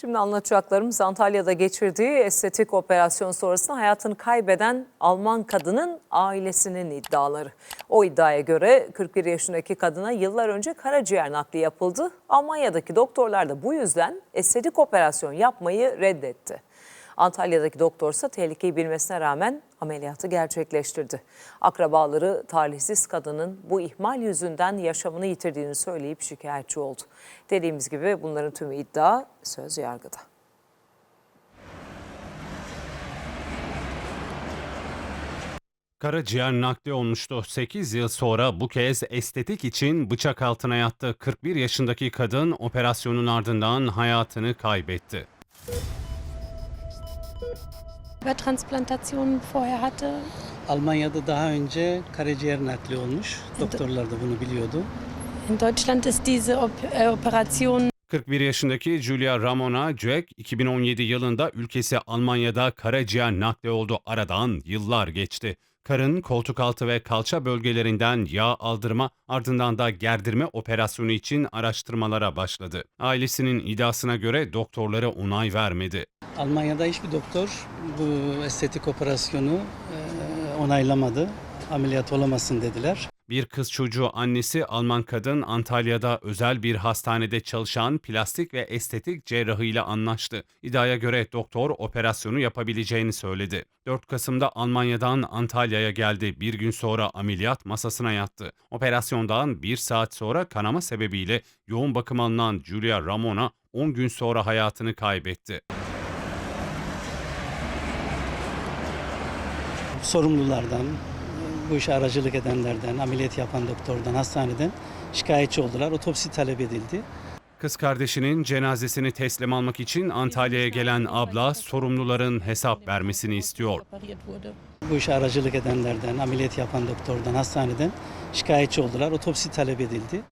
Şimdi anlatacaklarımız Antalya'da geçirdiği estetik operasyon sonrasında hayatını kaybeden Alman kadının ailesinin iddiaları. O iddiaya göre 41 yaşındaki kadına yıllar önce karaciğer nakli yapıldı. Almanya'daki doktorlar da bu yüzden estetik operasyon yapmayı reddetti. Antalya'daki doktorsa tehlikeyi bilmesine rağmen ameliyatı gerçekleştirdi. Akrabaları talihsiz kadının bu ihmal yüzünden yaşamını yitirdiğini söyleyip şikayetçi oldu. Dediğimiz gibi bunların tümü iddia söz yargıda. Karaciğer nakli olmuştu. 8 yıl sonra bu kez estetik için bıçak altına yattı. 41 yaşındaki kadın operasyonun ardından hayatını kaybetti. Übertransplantationen vorher hatte. Almanya'da daha önce karaciğer nakli olmuş. Doktorlar da bunu biliyordu. In Deutschland ist diese äh, Operation 41 yaşındaki Julia Ramona Jack 2017 yılında ülkesi Almanya'da karaciğer nakli oldu. Aradan yıllar geçti. Karın koltuk altı ve kalça bölgelerinden yağ aldırma ardından da gerdirme operasyonu için araştırmalara başladı. Ailesinin iddiasına göre doktorları onay vermedi. Almanya'da hiçbir doktor bu estetik operasyonu e, onaylamadı. Ameliyat olamazsın dediler. Bir kız çocuğu annesi Alman kadın Antalya'da özel bir hastanede çalışan plastik ve estetik cerrahıyla anlaştı. İddiaya göre doktor operasyonu yapabileceğini söyledi. 4 Kasım'da Almanya'dan Antalya'ya geldi. Bir gün sonra ameliyat masasına yattı. Operasyondan bir saat sonra kanama sebebiyle yoğun bakım alınan Julia Ramona 10 gün sonra hayatını kaybetti. Sorumlulardan, bu işe aracılık edenlerden, ameliyat yapan doktordan, hastaneden şikayetçi oldular. Otopsi talep edildi. Kız kardeşinin cenazesini teslim almak için Antalya'ya gelen abla sorumluların hesap vermesini istiyor. Bu işe aracılık edenlerden, ameliyat yapan doktordan, hastaneden şikayetçi oldular. Otopsi talep edildi.